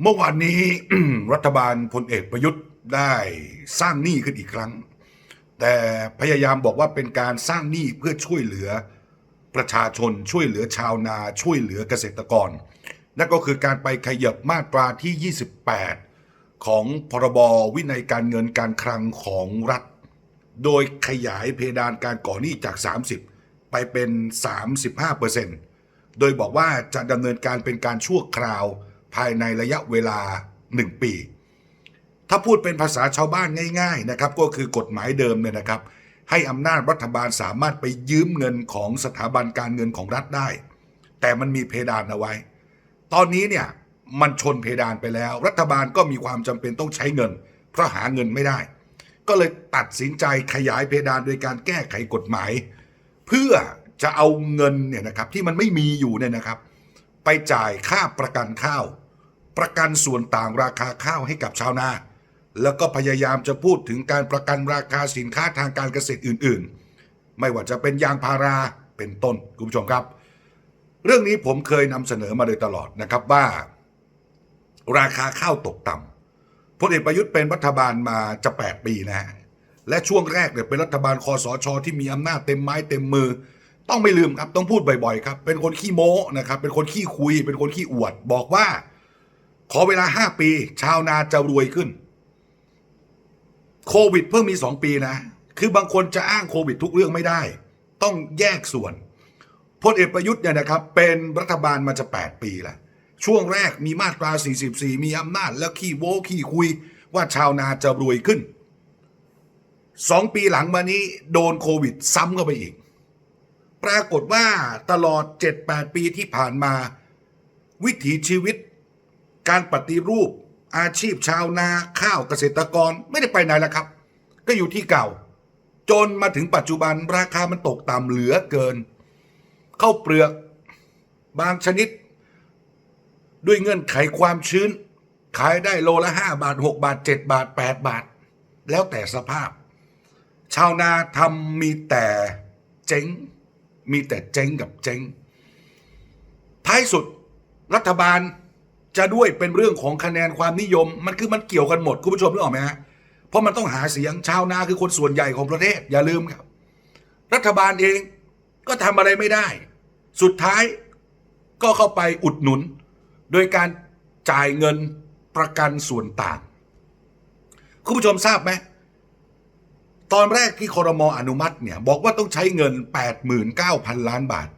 เมื่อวานนี้รัฐบาลพลเอกประยุทธ์ได้สร้างหนี้ขึ้นอีกครั้ง แต่พยายามบอกว่าเป็นการสร้างหนี้เพื่อช่วยเหลือประชาชนช่วยเหลือชาวนาช่วยเหลือเกษตรกร นั่นก็คือการไปขยับมาตราที่ 28 ของพรบวินัยการเงินการคลังของรัฐ โดยขยายเพดานการก่อหนี้จาก 30 ไปเป็น 35%โดยบอกว่าจะดำเนินการเป็นการชั่วคราว ภายในระยะเวลา 1 ปี ถ้าพูดเป็นภาษาชาวบ้านง่าย ๆนะครับ ก็คือกฎหมายเดิมเนี่ยนะครับ ให้อำนาจรัฐบาลสามารถไปยืมเงินของสถาบันการเงินของรัฐได้ แต่มันมีเพดานเอาไว้ ตอนนี้เนี่ยมันชนเพดานไปแล้ว รัฐบาลก็มีความจำเป็นต้องใช้เงิน เพราะหาเงินไม่ได้ ก็เลยตัดสินใจขยายเพดานโดยการแก้ไขกฎหมาย เพื่อจะเอาเงินเนี่ยนะครับที่มันไม่มีอยู่เนี่ยนะครับ ไปจ่ายค่าประกันข้าว ประกันส่วนต่างราคาข้าวให้กับชาวนา แล้วก็พยายามจะพูดถึงการประกันราคาสินค้าทางการเกษตรอื่น ๆ ไม่ว่าจะเป็นยางพาราเป็นต้นคุณผู้ชมครับ เรื่องนี้ผมเคยนำเสนอมาโดยตลอดนะครับว่า ราคาข้าวตกต่ำพลเอกประยุทธ์เป็นรัฐบาลมาจะ 8 ปีนะฮะและช่วงแรกเนี่ยเป็นรัฐบาลคอสชที่มีอำนาจเต็มไม้เต็มมือ ต้องไม่ลืมครับต้องพูดบ่อยๆครับเป็นคนขี้โม้นะครับเป็นคนขี้คุย เป็นคนขี้อวด บอกว่า ขอเวลา5ปี ชาวนาจะรวยขึ้น โควิดเพิ่งมี2ปีนะ คือบางคนจะอ้างโควิดทุกเรื่องไม่ได้ ต้องแยกส่วนพลเอกประยุทธ์เนี่ยนะครับ เป็นรัฐบาลมาจะ 8 ปีแล้วช่วงแรกมีมาตรา 44 มีอำนาจ แล้วขี้โว้ขี้คุยว่าชาวนาจะรวยขึ้นสองปีหลังมานี้โดนโควิดซ้ำเข้าไปอีก ปรากฏว่าตลอด 7-8 ปีที่ผ่านมา วิถีชีวิต การปฏิรูปอาชีพชาวนาข้าวเกษตรกรไม่ได้ไปไหนแล้วครับ ก็อยู่ที่เก่า จนมาถึงปัจจุบันราคามันตกต่ำเหลือเกินข้าวเปลือกบางชนิด ด้วยเงื่อนไขความชื้น ขายได้โลละ 5 บาท 6 บาท 7 บาท 8 บาท แล้วแต่สภาพ ชาวนาทำมีแต่เจ๊ง มีแต่เจ๊งกับเจ๊งท้ายสุดรัฐบาล จะด้วยเป็นเรื่องของคะแนนความนิยม มันคือมันเกี่ยวกันหมดคุณผู้ชมนึกออกไหมฮะเพราะมันต้องหาเสียงชาวนาคือคนส่วนใหญ่ของประเทศอย่าลืมครับ รัฐบาลเองก็ทำอะไรไม่ได้ สุดท้ายก็เข้าไปอุดหนุน โดยการจ่ายเงินประกันส่วนต่าง คุณผู้ชมทราบไหมตอนแรกที่คอรมออนุมัติเนี่ยบอกว่าต้องใช้เงิน 89,000 ล้านบาท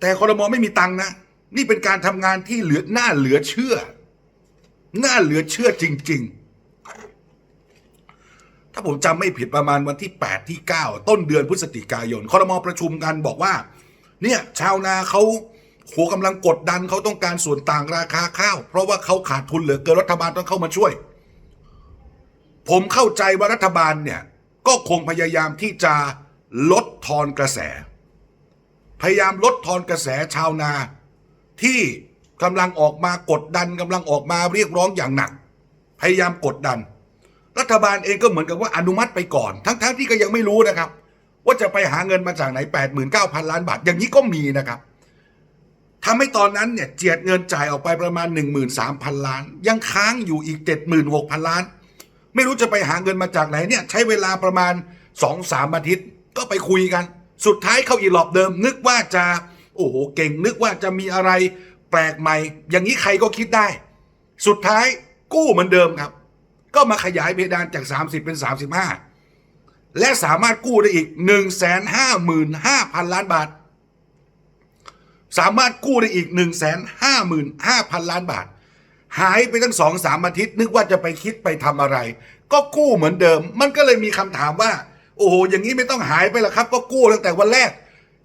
แต่คอรมอไม่มีตังค์นะ นี่เป็นการทำงานที่เหลือหน้าเหลือเชื่อ หน้าเหลือเชื่อจริง ๆ ถ้าผมจำไม่ผิดประมาณวันที่ 8 ที่ 9 ต้นเดือนพฤศจิกายนคอรมอประชุมกันบอกว่า เนี่ยชาวนาเขาโหกำลังกดดันเขาต้องการส่วนต่างราคาข้าว เพราะว่าเขาขาดทุนเหลือเกินรัฐบาลต้องเข้ามาช่วย ผมเข้าใจว่ารัฐบาลเนี่ยก็คงพยายามที่จะลดทอนกระแส พยายามลดทอนกระแสชาวนา ที่กำลังออกมากดดันกำลังออกมาเรียกร้องอย่างหนัก พยายามกดดัน รัฐบาลเองก็เหมือนกับว่าอนุมัติไปก่อน ทั้งๆที่ก็ยังไม่รู้นะครับ ว่าจะไปหาเงินมาจากไหน 89,000 ล้านบาท อย่างนี้ก็มีนะครับทำให้ตอนนั้นเนี่ยเจียดเงินจ่ายออกไปประมาณ 13,000 ล้าน ยังค้างอยู่อีก 76,000 ล้าน ไม่รู้จะไปหาเงินมาจากไหนเนี่ยใช้เวลาประมาณ 2-3อาทิตย์ก็ไปคุยกัน สุดท้ายเข้าอีหลอบเดิม นึกว่าจะ โอ้โหเก่งนึกว่าจะมีอะไรแปลกใหม่ อย่างนี้ใครก็คิดได้ สุดท้ายกู้เหมือนเดิมครับ ก็มาขยายเพดานจาก 30 เป็น 35 และสามารถกู้ได้อีก 155,000 ล้านบาท สามารถกู้ได้อีก 1 5 5 0 0 0 ล้านบาท หายไปตั้งสองสามอาทิตย์ นึกว่าจะไปคิดไปทำอะไร ก็กู้เหมือนเดิม มันก็เลยมีคำถามว่า โอ้โหอย่างนี้ไม่ต้องหายไปหรอกครับ ก็กู้ตั้งแต่วันแรก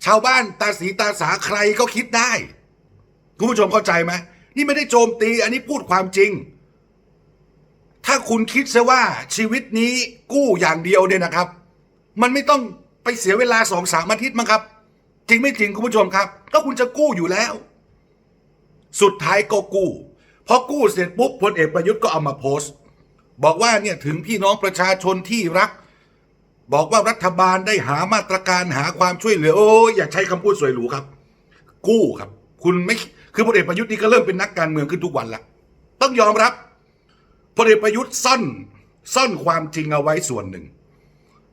ชาวบ้านตาสีตาสาใครก็คิดได้ คุณผู้ชมเข้าใจไหมนี่ไม่ได้โจมตี อันนี้พูดความจริง ถ้าคุณคิดซะว่าชีวิตนี้กู้อย่างเดียวเนี่ยนะครับ มันไม่ต้องไปเสียเวลาสองสามอาทิตย์มั้งครับ จริงไม่จริงคุณผู้ชมครับ ก็คุณจะกู้อยู่แล้ว สุดท้ายก็กู้พอกู้เสร็จปุ๊บพลเอกประยุทธ์ก็เอามาโพสต์ บอกว่าเนี่ยถึงพี่น้องประชาชนที่รัก บอกว่ารัฐบาลได้หามาตรการหาความช่วยเหลือ โอ้ยอย่าใช้คำพูดสวยหรูครับ กู้ครับ คุณไม่คือพลเอกประยุทธ์นี่ก็เริ่มเป็นนักการเมืองขึ้นทุกวันละต้องยอมรับพลเอกประยุทธ์ซ่อนซ่อนความจริงเอาไว้ส่วนหนึ่ง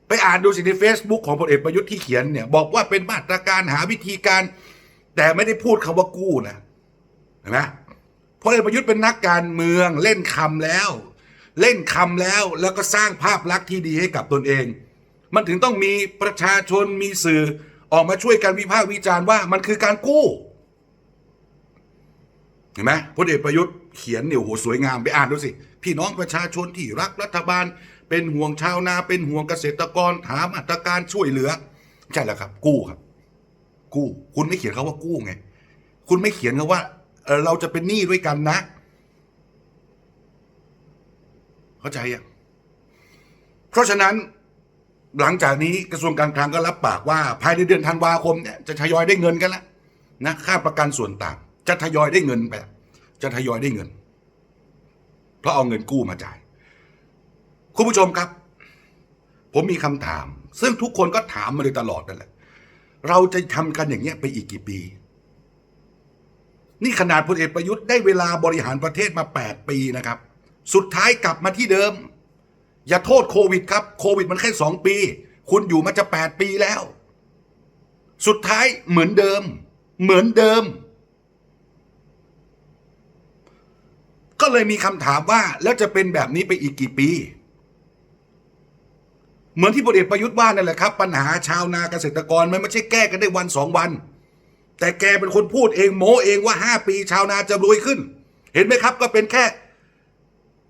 ไปอ่านดูสิใน Facebook ของพลเอกประยุทธ์ที่เขียนเนี่ย บอกว่าเป็นมาตรการหาวิธีการ แต่ไม่ได้พูดคำว่ากู้นะเห็นไหมพลเอกประยุทธ์เป็นนักการเมืองเล่นคำแล้ว เล่นคำแล้วแล้วก็สร้างภาพลักษณ์ที่ดีให้กับตนเอง มันถึงต้องมีประชาชนมีสื่อออกมาช่วยกันวิพากษ์วิจารณ์ว่ามันคือการกู้ เห็นไหมพลเอกประยุทธ์เขียนเนี่ยโหสวยงามไปอ่านดูสิ พี่น้องประชาชนที่รักรัฐบาล เป็นห่วงชาวนา เป็นห่วงเกษตรกรถามมาตรการช่วยเหลือ ใช่แล้วครับ กู้ครับ กู้ คุณไม่เขียนเขาว่ากู้ไง คุณไม่เขียนเขาว่าเออเราจะเป็นหนี้ด้วยกันนะ เข้าใจยังเพราะฉะนั้น หลังจากนี้กระทรวงการคลังก็รับปากว่า ภายในเดือนธันวาคมเนี่ยจะทยอยได้เงินกันแล้วนะค่าประกันส่วนต่าง จะทยอยได้เงินไปจะทยอยได้เงิน เพราะเอาเงินกู้มาจ่าย คุณผู้ชมครับ ผมมีคำถาม ซึ่งทุกคนก็ถามมาเลยตลอดนั่นแหละ เราจะทำกันอย่างเงี้ยไปอีกกี่ปี นี่ขนาดพลเอกประยุทธ์ได้เวลาบริหารประเทศมา 8 ปีนะครับ สุดท้ายกลับมาที่เดิม อย่าโทษโควิดครับโควิดมันแค่สองปี คุณอยู่มาจะ8ปีแล้ว สุดท้ายเหมือนเดิม เหมือนเดิม ก็เลยมีคำถามว่าแล้วจะเป็นแบบนี้ไปอีกกี่ปี เหมือนที่พลเอกประยุทธ์ว่านั่นแหละครับ ปัญหาชาวนาเกษตรกรมันไม่ใช่แก้กันได้วันสองวัน แต่แกเป็นคนพูดเองโมเองว่าห้าปี ชาวนาจะรวยขึ้น เห็นไหมครับ ก็เป็นแค่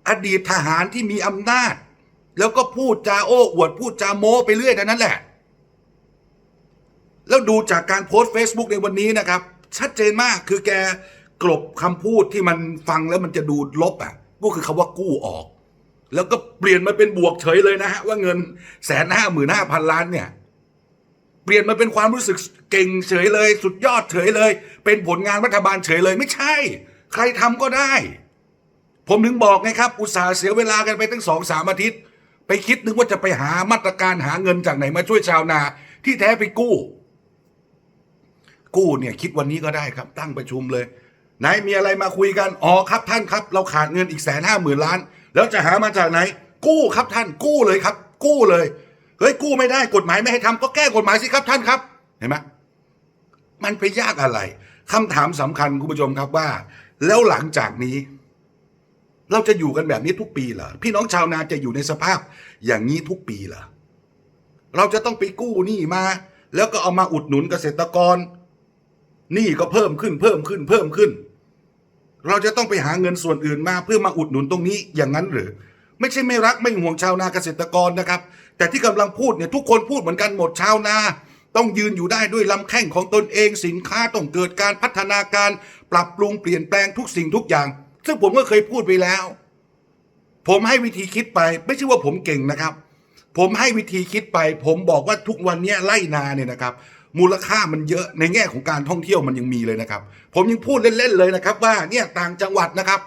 อดีตทหารที่มีอำนาจ แล้วก็พูดจาโอ้อวดพูดจาโม้ไปเรื่อยเท่นั้นแหละ แล้วดูจากการโพสต์ Facebook ในวันนี้นะครับ ชัดเจนมากคือแกกลบคำพูดที่มันฟังแล้วมันจะดูลบอะก็คือคำว่ากู้ออก แล้วก็เปลี่ยนมาเป็นบวกเฉยเลยนะฮะว่าเงินแสนห้าหมื่นห้าพันล้านเนี่ยเปลี่ยนมาเป็นความรู้สึกเก่งเฉยเลย สุดยอดเฉยเลย เป็นผลงานรัฐบาลเฉยเลยไม่ใช่ ใครทำก็ได้ ผมถึงบอกไงครับ อุตส่าห์เสียเวลากันไปตั้งสองสามอาทิตย์ ไปคิดนึกว่าจะไปหามาตรการหาเงินจากไหนมาช่วยชาวนา ที่แท้ไปกู้ กู้เนี่ย คิดวันนี้ก็ได้ครับ ตั้งประชุมเลยไหนมีอะไรมาคุยกันอ๋อครับท่านครับ เราขาดเงินอีกแสนห้าหมื่นล้าน แล้วจะหามาจากไหน กู้ครับท่าน กู้เลยครับ กู้เลยเฮ้ยกู้ไม่ได้กฎหมายไม่ให้ทำก็แก้กฎหมายสิครับท่านครับเห็นไหมมันไปยากอะไรคำถามสำคัญคุณผู้ชมครับว่า แล้วหลังจากนี้ เราจะอยู่กันแบบนี้ทุกปีเหรอพี่น้องชาวนาจะอยู่ในสภาพอย่างนี้ทุกปีเหรอเราจะต้องไปกู้หนี้มา แล้วก็เอามาอุดหนุนเกษตรกรหนี้ก็เพิ่มขึ้นเพิ่มขึ้นเพิ่มขึ้น เราจะต้องไปหาเงินส่วนอื่นมาเพื่อมาอุดหนุนตรงนี้อย่างนั้นหรือ ไม่ใช่ไม่รักไม่ห่วงชาวนาเกษตรกรนะครับ แต่ที่กำลังพูดเนี่ยทุกคนพูดเหมือนกันหมดชาวนา ต้องยืนอยู่ได้ด้วยลำแข้งของตนเองสินค้าต้องเกิดการพัฒนาการ ปรับปรุงเปลี่ยนแปลงทุกสิ่งทุกอย่าง ซึ่งผมก็เคยพูดไปแล้ว ผมให้วิธีคิดไป ไม่ใช่ว่าผมเก่งนะครับ ผมให้วิธีคิดไป ผมบอกว่าทุกวันนี้ไล่นาเนี่ยนะครับ มูลค่ามันเยอะในแง่ของการท่องเที่ยวมันยังมีเลยนะครับ ผมยังพูดเล่นๆเลยนะครับ ว่าเนี่ยต่างจังหวัดนะครับ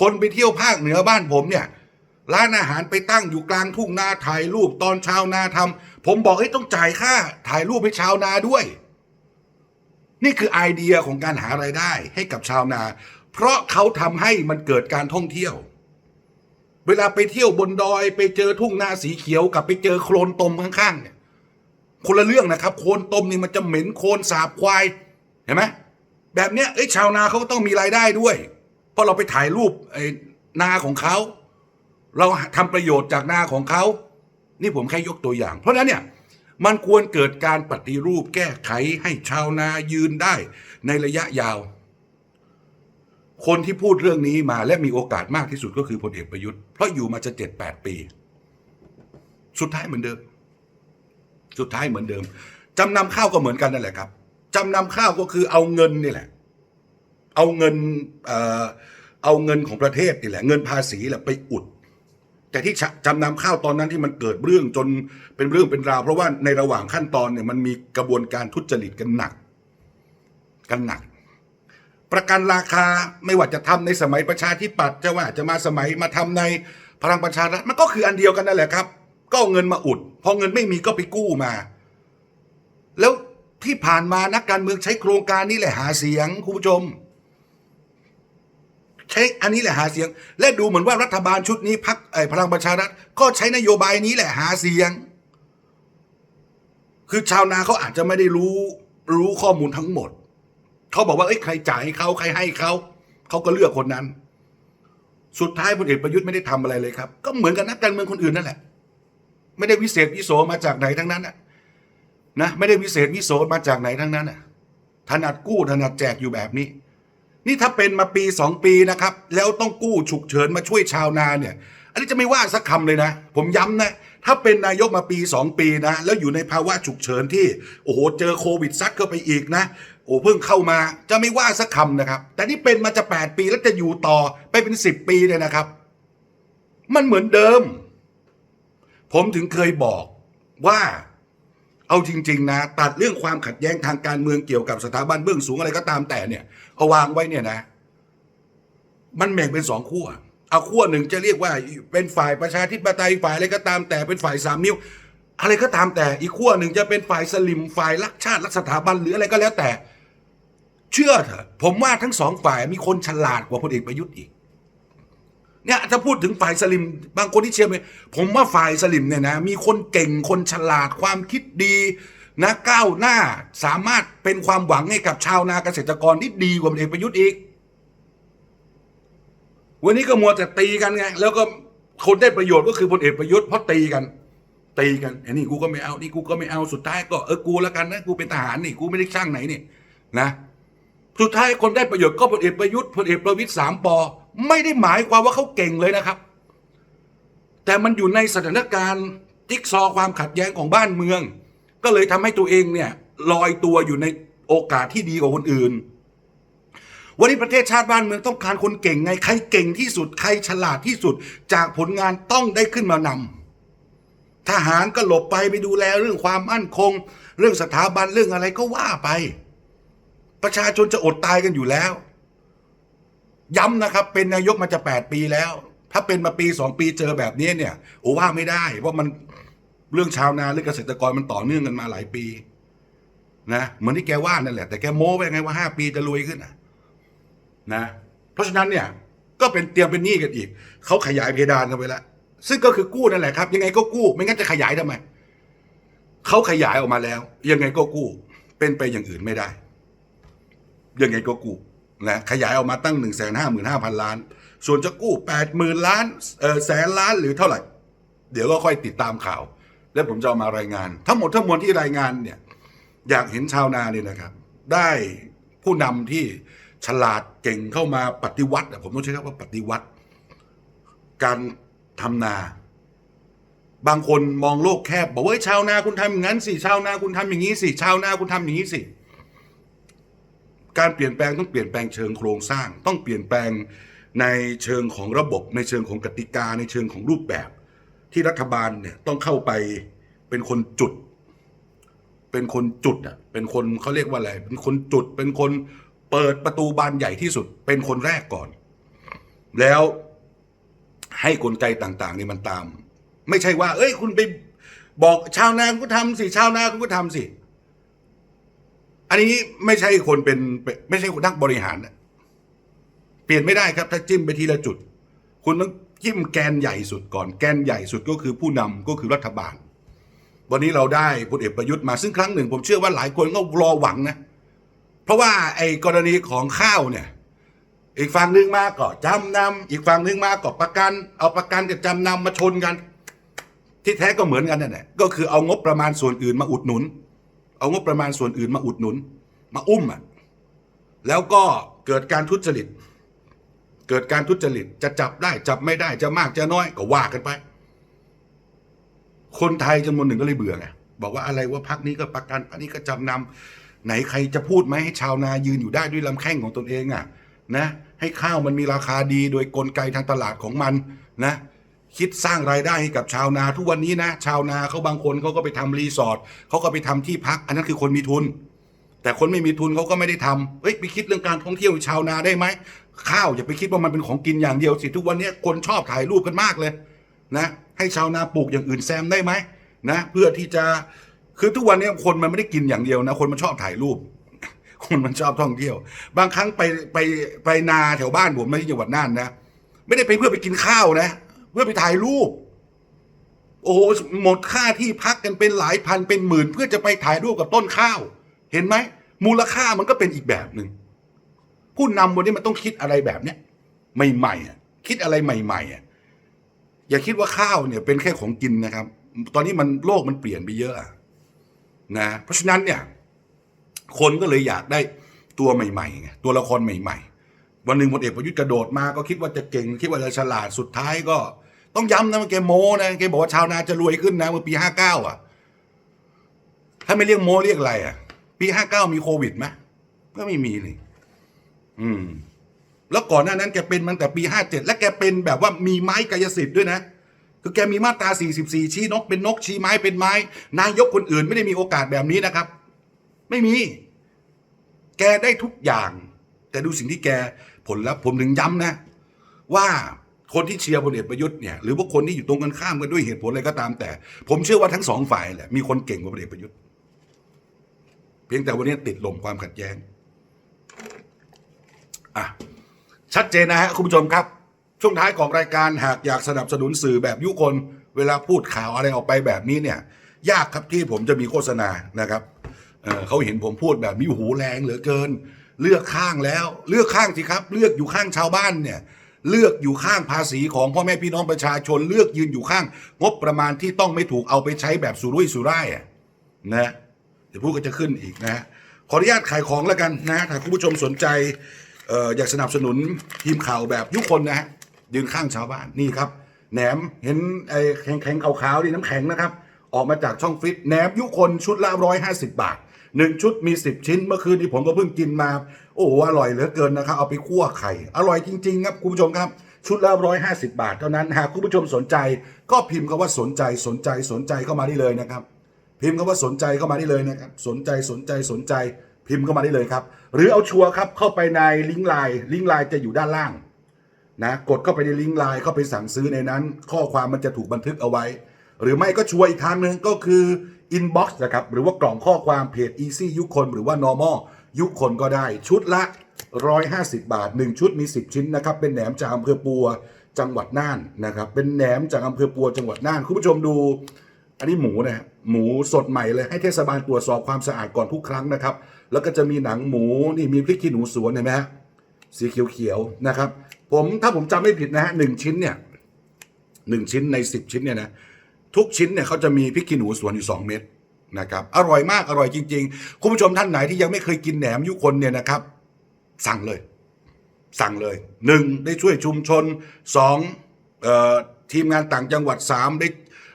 คนไปเที่ยวภาคเหนือบ้านผมเนี่ยร้านอาหารไปตั้งอยู่กลางทุ่งนาถ่ายรูปตอนชาวนาทำผมบอกให้ต้องจ่ายค่าถ่ายรูปให้ชาวนาด้วย นี่คือไอเดียของการหารายได้ให้กับชาวนา เพราะเขาทำให้มันเกิดการท่องเที่ยว เวลาไปเที่ยวบนดอย ไปเจอทุ่งนาสีเขียวกับไปเจอโคลนตมข้างๆเนี่ยคนละเรื่องนะครับ โคลนตมนี่มันจะเหม็นโคลนสาบควายเห็นไหมแบบเนี้ยเอ้ชาวนาเขาก็ต้องมีรายได้ด้วย เพราะเราไปถ่ายรูปไอ้นาของเขา เราทำประโยชน์จากนาของเขา นี่ผมแค่ยกตัวอย่าง เพราะนั้นเนี่ยมันควรเกิดการปฏิรูปแก้ไขให้ชาวนายืนได้ในระยะยาว คนที่พูดเรื่องนี้มาและมีโอกาสมากที่สุดก็คือพลเอกประยุทธ์เพราะอยู่มาจะเจ็ดแปดปี สุดท้ายเหมือนเดิม สุดท้ายเหมือนเดิมจำนำข้าวก็เหมือนกันนั่นแหละครับจำนำข้าวก็คือเอาเงินนี่แหละ เอาเงินเอ่อเอาเงินของประเทศนี่แหละ เงินภาษีแหละไปอุด แต่ที่จำนำข้าวตอนนั้นที่มันเกิดเรื่องจนเป็นเรื่องเป็นราว เพราะว่าในระหว่างขั้นตอนเนี่ยมันมีกระบวนการทุจริตกันหนัก กันหนัก ประกันราคาไม่ว่าจะทำในสมัยประชาธิปัตย์จะว่าจะมาสมัยมาทำในพลังประชารัฐมันก็คืออันเดียวกันนั่นแหละครับ ก็เอาเงินมาอุด พอเงินไม่มีก็ไปกู้มา แล้วที่ผ่านมานักการเมืองใช้โครงการนี้แหละหาเสียงคุณผู้ชม ใช้อันนี้แหละหาเสียง และดูเหมือนว่ารัฐบาลชุดนี้พักไอ้พลังประชารัฐก็ใช้นโยบายนี้แหละหาเสียง คือชาวนาเขาอาจจะไม่ได้รู้รู้ข้อมูลทั้งหมด เขาบอกว่าเอ้ยใครจ่ายให้เขาใครให้เขาเขาก็เลือกคนนั้น สุดท้ายพลเอกประยุทธ์ไม่ได้ทำอะไรเลยครับ ก็เหมือนกับนักการเมืองคนอื่นนั่นแหละ ไม่ได้วิเศษวิโสมาจากไหนทั้งนั้นนะนะไม่ได้วิเศษวิโสมาจากไหนทั้งนั้นถนัดกู้ถนัดแจกอยู่แบบนี้ นี่ถ้าเป็นมาปีสองปีนะครับ แล้วต้องกู้ฉุกเฉินมาช่วยชาวนาเนี่ย อันนี้จะไม่ว่าสักคำเลยนะ ผมย้ำนะถ้าเป็นนายกมาปีสองปีนะ แล้วอยู่ในภาวะฉุกเฉินที่ โอ้โห เจอโควิดซัดเข้าไปอีกนะ โอ้เพิ่งเข้ามาจะไม่ว่าสักคำนะครับ แต่นี่เป็นมาจะแปดปีแล้วจะอยู่ต่อไปเป็นสิบปีเนี่ยนะครับ มันเหมือนเดิม ผมถึงเคยบอกว่าเอาจริง ๆ นะ ตัดเรื่องความขัดแย้งทางการเมืองเกี่ยวกับสถาบันเบื้องสูงอะไรก็ตามแต่เนี่ยเอาวางไว้เนี่ยนะ มันแบ่งเป็นสองขั้วเอาขั้วหนึ่งจะเรียกว่าเป็นฝ่ายประชาธิปไตยฝ่ายอะไรก็ตามแต่เป็นฝ่ายสามนิ้วอะไรก็ตามแต่อีกขั้วหนึ่งจะเป็นฝ่ายสลิมฝ่ายรักชาติรักสถาบันหรืออะไรก็แล้วแต่ เชื่อเถอะผมว่าทั้งสองฝ่ายมีคนฉลาดกว่าพลเอกประยุทธ์อีกเนี่ยถ้าพูดถึงฝ่ายสลิมบางคนที่เชียร์ไปผมว่าฝ่ายสลิมเนี่ยนะมีคนเก่งคนฉลาดความคิดดีนะก้าวหน้าสามารถเป็นความหวังให้กับชาวนาเกษตรกรที่ดีกว่าพลเอกประยุทธ์อีก วันนี้ก็มัวแต่ตีกันไงแล้วก็คนได้ประโยชน์ก็คือพลเอกประยุทธ์เพราะตีกันตีกันไอ้นี่กูก็ไม่เอานี่กูก็ไม่เอาสุดท้ายก็เออกูแล้วกันนะกูเป็นทหารนี่กูไม่ได้ช่างไหนนี่นะ สุดท้ายคนได้ประโยชน์ก็พลเอกประยุทธ์พลเอกประวิตยสามปอไม่ได้หมายความว่าเขาเก่งเลยนะครับ แต่มันอยู่ในสถานการณ์จิ๊กซอความขัดแย้งของบ้านเมือง ก็เลยทำให้ตัวเองเนี่ยลอยตัวอยู่ในโอกาสที่ดีกว่าคนอื่น วันนี้ประเทศชาติบ้านเมืองต้องการคนเก่งไง ใครเก่งที่สุด ใครฉลาดที่สุด จากผลงานต้องได้ขึ้นมานำทหารก็หลบไปไปดูแลเรื่องความมั่นคง เรื่องสถาบันเรื่องอะไรก็ว่าไป ประชาชนจะอดตายกันอยู่แล้ว ย้ำนะครับ เป็นนายกมาจะแปดปีแล้ว ถ้าเป็นมาปีสองปีเจอแบบนี้เนี่ยโอ้ว่าไม่ได้เพราะมันเรื่องชาวนาเรื่องเกษตรกรมันต่อเนื่องกันมาหลายปีนะเหมือนที่แกว่านั่นแหละแต่แกโม้ไปไงว่าห้าปีจะรวยขึ้นนะนะ เพราะฉะนั้นเนี่ยก็เป็นเตรียมเป็นหนี้กันอีกเขาขยายเพดานกันไปแล้วซึ่งก็คือกู้นั่นแหละครับ ยังไงก็กู้ไม่งั้นจะขยายทำไมเขาขยายออกมาแล้ว ยังไงก็กู้เป็นไปอย่างอื่นไม่ได้ ยังไงก็กู้นะขยายออกมาตั้งหนึ่งแสนห้าหมื่นห้าพันล้าน ส่วนจะกู้แปดหมื่นล้านเออแสนล้านหรือเท่าไหร่ เดี๋ยวก็ค่อยติดตามข่าว แล้วผมจะเอามารายงาน ทั้งหมดทั้งมวลที่รายงานเนี่ยอยากเห็นชาวนาเนี่ยนะครับ ได้ผู้นำที่ฉลาดเก่งเข้ามาปฏิวัติผมต้องใช้คำว่าปฏิวัติ การทำนา บางคนมองโลกแคบ บอกว่าชาวนาคุณทำอย่างนั้นสิชาวนาคุณทำอย่างนี้สิชาวนาคุณทำอย่างนี้สิ การเปลี่ยนแปลงต้องเปลี่ยนแปลงเชิงโครงสร้าง ต้องเปลี่ยนแปลงในเชิงของระบบ ในเชิงของกติกา ในเชิงของรูปแบบ ที่รัฐบาลเนี่ยต้องเข้าไปเป็นคนจุด เป็นคนจุดอะเป็นคนเขาเรียกว่าอะไรเป็นคนจุด เป็นคนเปิดประตูบานใหญ่ที่สุด เป็นคนแรกก่อน แล้วให้กลไกต่างๆนี่มันตาม ไม่ใช่ว่า เอ้ย คุณไปบอกชาวนาคุณทำสิชาวนาคุณก็ทำสิ อันนี้ไม่ใช่คนเป็นไม่ใช่นักบริหารนะเปลี่ยนไม่ได้ครับ ถ้าจิ้มไปทีละจุด คุณต้องจิ้มแกนใหญ่สุดก่อนแกนใหญ่สุดก็คือผู้นำก็คือรัฐบาล วันนี้เราได้พลเอกประยุทธ์มาซึ่งครั้งหนึ่ง ผมเชื่อว่าหลายคนก็รอหวังนะ เพราะว่าไอ้กรณีของข้าวเนี่ย อีกฝั่งหนึ่งมาก็จำนำอีกฝั่งหนึ่งมาก็ประกัน เอาประกันกับจำนำมาชนกัน ที่แท้ก็เหมือนกันนั่นแหละก็คือเอางบประมาณส่วนอื่นมาอุดหนุน เอางบประมาณส่วนอื่นมาอุดหนุน มาอุ้มอะแล้วก็เกิดการทุจริต เกิดการทุจริตจะจับได้จับไม่ได้จะมากจะน้อยก็ว่ากันไป คนไทยจำนวนหนึ่งก็เลยเบื่อไงบอกว่าอะไรว่าพักนี้ก็ประกันอันนี้ก็จำนำไหนใครจะพูดไหมให้ชาวนายืนอยู่ได้ด้วยลำแข้งของตนเองอะนะให้ข้าวมันมีราคาดีโดยกลไกทางตลาดของมันนะ คิดสร้างรายได้ให้กับชาวนาทุกวันนี้นะ ชาวนาเขาบางคนเขาก็ไปทำรีสอร์ทเขาก็ไปทำที่พัก อันนั้นคือคนมีทุน แต่คนไม่มีทุนเขาก็ไม่ได้ทำเฮ้ยไปคิดเรื่องการท่องเที่ยวชาวนาได้ไหมข้าวอย่าไปคิดว่ามันเป็นของกินอย่างเดียวสิทุกวันนี้คนชอบถ่ายรูปกันมากเลยนะให้ชาวนาปลูกอย่างอื่นแซมได้ไหมนะเพื่อที่จะคือทุกวันนี้คนมันไม่ได้กินอย่างเดียวนะคนมันชอบถ่ายรูป คนมันชอบท่องเที่ยว บางครั้งไปไปไปนาแถวบ้านผมนะที่จังหวัดน่านนะไม่ได้ไปเพื่อไปกินข้าวนะ เพื่อไปถ่ายรูป โอ้โหหมดค่าที่พักกันเป็นหลายพันเป็นหมื่น เพื่อจะไปถ่ายรูปกับต้นข้าว เห็นไหมมูลค่ามันก็เป็นอีกแบบหนึ่งผู้นำวันนี้มันต้องคิดอะไรแบบเนี้ยใหม่ๆอะคิดอะไรใหม่ๆอะอย่าคิดว่าข้าวเนี่ยเป็นแค่ของกินนะครับ ตอนนี้มันโลกมันเปลี่ยนไปเยอะอะนะ เพราะฉะนั้นเนี่ย คนก็เลยอยากได้ตัวใหม่ๆไงตัวละครใหม่ ๆ วันหนึ่งพลเอกประยุทธ์กระโดดมาก็คิดว่าจะเก่ง คิดว่าจะฉลาดสุดท้ายก็ ต้องย้ำนะแกโมนะแกบอกว่าชาวนาจะรวยขึ้นนะเมื่อปีห้าเก้าอะ ถ้าไม่เรียกโมเรียกอะไรอะ ปีห้าเก้ามีโควิดไหมก็ไม่มีเลยอืม แล้วก่อนหน้านั้นแกเป็นมันแต่ปีห้าเจ็ดและแกเป็นแบบว่ามีไม้กายสิทธิ์ด้วยนะคือแกมีมาตรา 44 ชี้นกเป็นนกชี้ไม้เป็นไม้ นายกคนอื่นไม่ได้มีโอกาสแบบนี้นะครับ ไม่มี แกได้ทุกอย่าง แต่ดูสิ่งที่แกผลลัพธ์ผมถึงย้ำนะ ว่า คนที่เชียร์พลเอกประยุทธ์เนี่ยหรือว่าคนที่อยู่ตรงกันข้ามกันด้วยเหตุผลอะไรก็ตามแต่ ผมเชื่อว่าทั้งสองฝ่ายแหละมีคนเก่งกว่าพลเอกประยุทธ์ เพียงแต่วันนี้ติดลมความขัดแย้งอะชัดเจนนะฮะคุณผู้ชมครับ ช่วงท้ายของรายการหากอยากสนับสนุนสื่อแบบยุคนเวลาพูดข่าวอะไรออกไปแบบนี้เนี่ย ยากครับที่ผมจะมีโฆษณานะครับเเขาเห็นผมพูดแบบนี้หูแรงเหลือเกิน เลือกข้างแล้ว เลือกข้างสิครับ เลือกอยู่ข้างชาวบ้านเนี่ย เลือกอยู่ข้างภาษีของพ่อแม่พี่น้องประชาชน เลือกยืนอยู่ข้าง งบประมาณที่ต้องไม่ถูกเอาไปใช้แบบสุรุ่ยสุร่ายะนะเดี๋ยวพูดก็จะขึ้นอีกนะฮะขออนุญาตขายของแล้วกันนะถ้าคุณผู้ชมสนใจอออยากสนับสนุนทีมข่าวแบบยุคนนะฮะยืนข้างชาวบ้านนี่ครับแหนมเห็นไอ้แข็งแข็งๆขาวๆนี่น้ำแข็งนะครับ ออกมาจากช่องฟิตแหนมยุคนชุดละร้อยห้าสิบบาท หนึ่งชุดมีสิบชิ้นเมื่อคืนนี้ผมก็เพิ่งกินมา โอ้โหอร่อยเหลือเกินนะครับ เอาไปคั่วไข่ อร่อยจริง ๆ ครับคุณผู้ชมครับ ชุดละร้อยห้าสิบาทเท่านั้นหากคุณผู้ชมสนใจ ก็พิมพ์คำว่าสนใจสนใจสนใจเข้ามาได้เลยนะครับ พิมพ์คำว่าสนใจเข้ามาได้เลยนะครับสนใจสนใจสนใจ พิมพ์เข้ามาได้เลยครับ หรือเอาชัวร์ครับเข้าไปในลิงก์ไลน์ลิงก์ไลน์จะอยู่ด้านล่างนะกดเข้าไปในลิงก์ไลน์เข้าไปสั่งซื้อในนั้น ข้อความมันจะถูกบันทึกเอาไว้ หรือไม่ก็ชัวร์อีกทางหนึ่งก็คือ inbox นะครับหรือว่ากล่องข้อความเพจ easy ยุคนหรือว่า normal ยุคนก็ได้ชุดละ 150 บาท 1 ชุดมี 10 ชิ้นนะครับ เป็นแหนมจากอำเภอปัวจังหวัดน่านนะครับ เป็นแหนมจากอำเภอปัวจังหวัดน่าน คุณผู้ชมดู อันนี้หมูนะฮะหมูสดใหม่เลยให้เทศบาลตรวจสอบความสะอาดก่อนทุกครั้งนะครับ แล้วก็จะมีหนังหมูนี่มีพริกขี้หนูสวนเห็นไหมฮะสีเขียวๆนะครับ ผมถ้าผมจำไม่ผิดนะฮะหนึ่งชิ้นเนี่ยหนึ่งชิ้นในสิบชิ้นเนี่ยนะ ทุกชิ้นเนี่ยเขาจะมีพริกขี้หนูสวนอยู่สองเม็ดนะครับอร่อยมากอร่อยจริง ๆ คุณผู้ชมท่านไหนที่ยังไม่เคยกินแหนมยุคนเนี่ยนะครับ สั่งเลย สั่งเลยหนึ่งได้ช่วยชุมชนสองเอ่อทีมงานต่างจังหวัดสามได้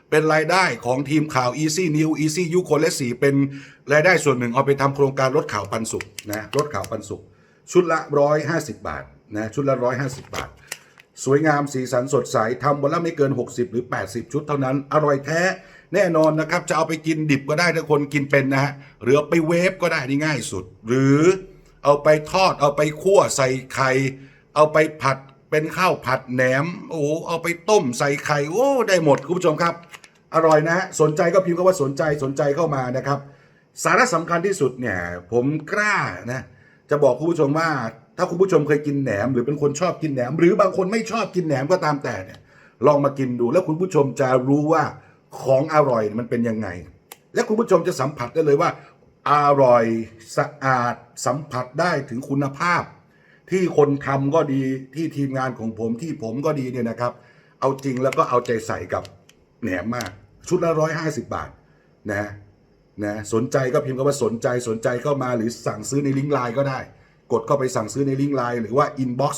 เป็นรายได้ของทีมข่าว Easy New Easy ยุคนและสี่เป็นรายได้ส่วนหนึ่งเอาไปทำโครงการลดข่าวปันสุขนะลดข่าวปันสุขชุดละร้อยห้าสิบบาทนะชุดละร้อยห้าสิบบาท สวยงามสีสันสดใสทำวันละไม่เกิน 60 หรือ 80 ชุดเท่านั้น อร่อยแท้แน่นอนนะครับ จะเอาไปกินดิบก็ได้ถ้าคนกินเป็นนะฮะหรือเอาไปเวฟก็ได้นี่ง่ายสุด หรือเอาไปทอดเอาไปคั่วใส่ไข่เอาไปผัดเป็นข้าวผัดแหนมโอ้โหเอาไปต้มใส่ไข่โอ้ได้หมดคุณผู้ชมครับ อร่อยนะฮะสนใจก็พิมพ์คำว่าสนใจสนใจเข้ามานะครับ สาระสำคัญที่สุดเนี่ยผมกล้านะจะบอกคุณผู้ชมว่า ถ้าคุณผู้ชมเคยกินแหนม หรือเป็นคนชอบกินแหนม หรือบางคนไม่ชอบกินแหนมก็ตามแต่เนี่ย ลองมากินดู แล้วคุณผู้ชมจะรู้ว่าของอร่อยมันเป็นยังไง และคุณผู้ชมจะสัมผัสได้เลยว่า อร่อยสะอาดสัมผัสได้ถึงคุณภาพ ที่คนทำก็ดีที่ทีมงานของผมที่ผมก็ดีเนี่ยนะครับ เอาจริงแล้วก็เอาใจใส่กับแหนมมาก ชุดละร้อยห้าสิบบาทนะนะสนใจก็พิมพ์คำว่าสนใจสนใจเข้ามาหรือสั่งซื้อในลิงก์ไลน์ก็ได้ กดเข้าไปสั่งซื้อในลิงก์ไลน์หรือว่า inbox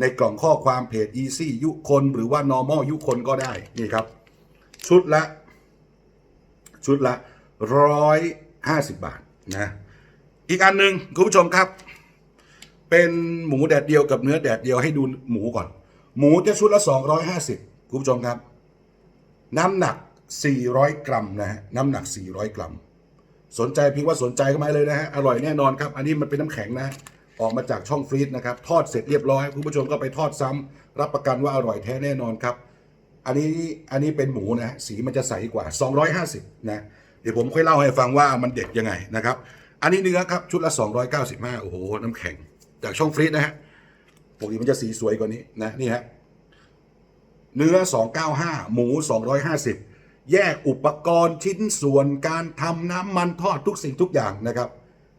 ในกล่องข้อความเพจ easy ยุคนหรือว่า normal ยุคนก็ได้นี่ครับ ชุดละ ชุดละร้อยห้าสิบบาทนะอีกอันหนึ่งคุณผู้ชมครับ เป็นหมูแดดเดียวกับเนื้อแดดเดียวให้ดูหมูก่อน หมูจะชุดละ 250คุณผู้ชมครับ น้ำหนัก 400 กรัมนะฮะน้ำหนัก 400 กรัม สนใจพียงว่าสนใจเข้ามาเลยนะฮะอร่อยแน่นอนครับ อันนี้มันเป็นน้ำแข็งนะฮะ ออกมาจากช่องฟรีซนะครับ ทอดเสร็จเรียบร้อยคุณผู้ชมก็ไปทอดซ้ำรับประกันว่าอร่อยแท้แน่นอนครับ อันนี้อันนี้เป็นหมูนะสีมันจะใสกว่า 250นะเดี๋ยวผมค่อยเล่าให้ฟังว่ามันเด็ดยังไงนะครับ อันนี้เนื้อครับชุดละ 295 โอ้โห น้ำแข็ง จากช่องฟรีซนะฮะปกติมันจะสีสวยกว่านี้นะนี่ฮะเนื้อ 295 หมู 250 แยกอุปกรณ์ชิ้นส่วนการทำน้ำมันทอดทุกสิ่งทุกอย่างนะครับ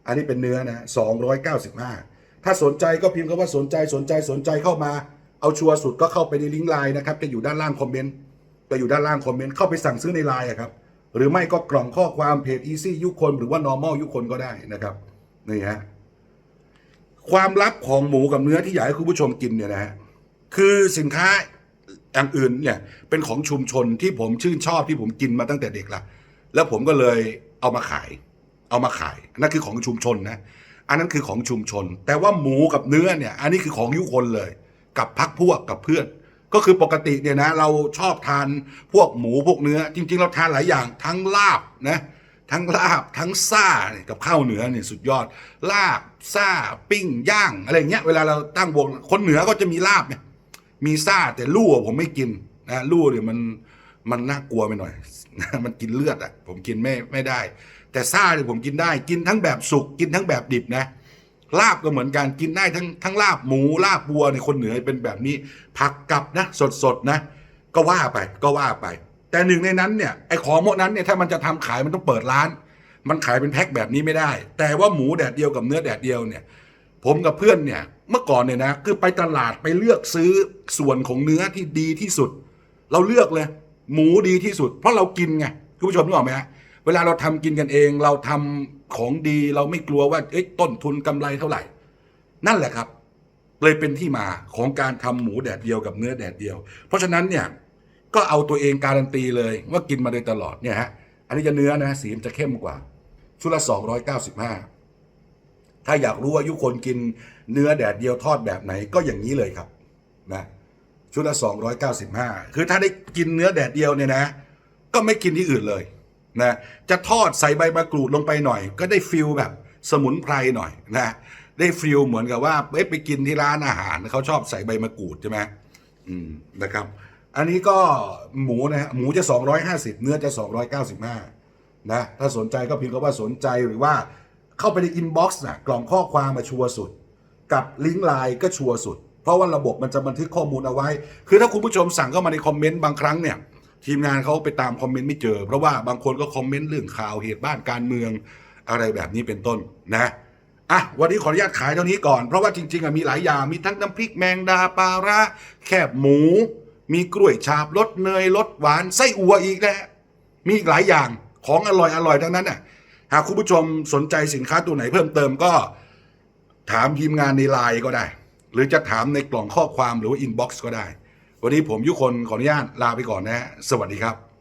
อันนี้เป็นเนื้อนะ295 ถ้าสนใจก็พิมพ์คำว่าสนใจสนใจสนใจเข้ามา เอาชัวร์สุดก็เข้าไปในลิงก์ไลน์นะครับจะอยู่ด้านล่างคอมเมนต์จะอยู่ด้านล่างคอมเมนต์เข้าไปสั่งซื้อในไลน์ครับ หรือไม่ก็กล่องข้อความเพจ Easy ยุคนหรือว่า normal ยุคนก็ได้นะครับนี่ฮะความลับของหมูกับเนื้อที่อยากให้คุณผู้ชมกินเนี่ยนะฮะคือสินค้าอย่างอื่นเนี่ยเป็นของชุมชนที่ผมชื่นชอบที่ผมกินมาตั้งแต่เด็กละแล้วผมก็เลยเอามาขาย เอามาขายนั่นคือของชุมชนนะอันนั้นคือของชุมชน แต่ว่าหมูกับเนื้อเนี่ย อันนี้คือของยุคนเลย กับพักพวกกับเพื่อน ก็คือปกติเนี่ยนะ เราชอบทานพวกหมูพวกเนื้อ จริง ๆ เราทานหลายอย่างทั้งลาบนะทั้งลาบทั้งซ่าเนี่ยกับข้าวเหนือเนี่ยสุดยอด ลาบซ่าปิ้งย่างอะไรเงี้ยเวลาเราตั้งวงคนเหนือก็จะมีลาบเนี่ยมีซ่าแต่ลู่ผมไม่กินนะลู่เนี่ยมันมันน่ากลัวไปหน่อย มันกินเลือดอะผมกินไม่ไม่ได้ แต่ซ่าเนี่ยผมกินได้ กินทั้งแบบสุกกินทั้งแบบดิบนะลาบก็เหมือนกันกินได้ทั้งทั้งลาบหมูลาบวัวในคนเหนือเป็นแบบนี้ผักกับนะสดสดๆนะ ก็ว่าไปก็ว่าไป แต่หนึ่งในนั้นเนี่ยไอ้ของพวกนั้นเนี่ยถ้ามันจะทำขายมันต้องเปิดร้าน มันขายเป็นแพ็คแบบนี้ไม่ได้ แต่ว่าหมูแดดเดียวกับเนื้อแดดเดียวเนี่ย ผมกับเพื่อนเนี่ยเมื่อก่อนเนี่ยนะคือไปตลาดไปเลือกซื้อส่วนของเนื้อที่ดีที่สุด เราเลือกเลย หมูดีที่สุด เพราะเรากินไงคุณผู้ชมนึกออกไหมฮะ เวลาเราทำกินกันเอง เราทำของดีเราไม่กลัวว่าเอ้ยต้นทุนกำไรเท่าไหร่ นั่นแหละครับ เลยเป็นที่มาของการทำหมูแดดเดียวกับเนื้อแดดเดียว เพราะฉะนั้นเนี่ยก็เอาตัวเองการันตีเลยว่ากินมาโดยตลอดเนี่ยฮะอันนี้จะเนื้อนะสีมันจะเข้มกว่าชุดละ295 ถ้าอยากรู้ว่ายุคนกินเนื้อแดดเดียวทอดแบบไหนก็อย่างนี้เลยครับนะชุดละ295 คือถ้าได้กินเนื้อแดดเดียวเนี่ยนะ ก็ไม่กินที่อื่นเลย นะจะทอดใส่ใบมะกรูดลงไปหน่อย ก็ได้ฟิลแบบสมุนไพรหน่อยนะได้ฟิลเหมือนกับว่าไปกินที่ร้านอาหารเขาชอบใส่ใบมะกรูดใช่ไหมอืมนะครับ อันนี้ก็หมูนะฮะหมูจะ 250 เนื้อจะ 295นะถ้าสนใจก็พิมพ์คำว่าสนใจหรือว่าเข้าไปในอินบ็อกซ์นะกล่องข้อความมาชัวร์สุด กับลิงก์ไลน์ก็ชัวร์สุด เพราะว่าระบบมันจะบันทึกข้อมูลเอาไว้ คือถ้าคุณผู้ชมสั่งเข้ามาในคอมเมนต์บางครั้งเนี่ย ทีมงานเขาไปตามคอมเมนต์ไม่เจอ เพราะว่าบางคนก็คอมเมนต์เรื่องข่าวเหตุบ้านการเมืองอะไรแบบนี้เป็นต้นนะอะวันนี้ขออนุญาตขายเท่านี้ก่อน เพราะว่าจริงๆอะมีหลายอย่างมีทั้งน้ำพริกแมงดาปลาระแคบหมู มีกล้วยฉาบรสเนยรสหวานไส้อัวอีกนะฮะมีอีกหลายอย่างของอร่อยอร่อยทั้งนั้นน่ะหากคุณผู้ชมสนใจสินค้าตัวไหนเพิ่มเติมก็ ถามทีมงานในไลน์ก็ได้ หรือจะถามในกล่องข้อความหรือว่าอินบ็อกซ์ก็ได้ วันนี้ผมยุคนขออนุญาตลาไปก่อนนะ สวัสดีครับ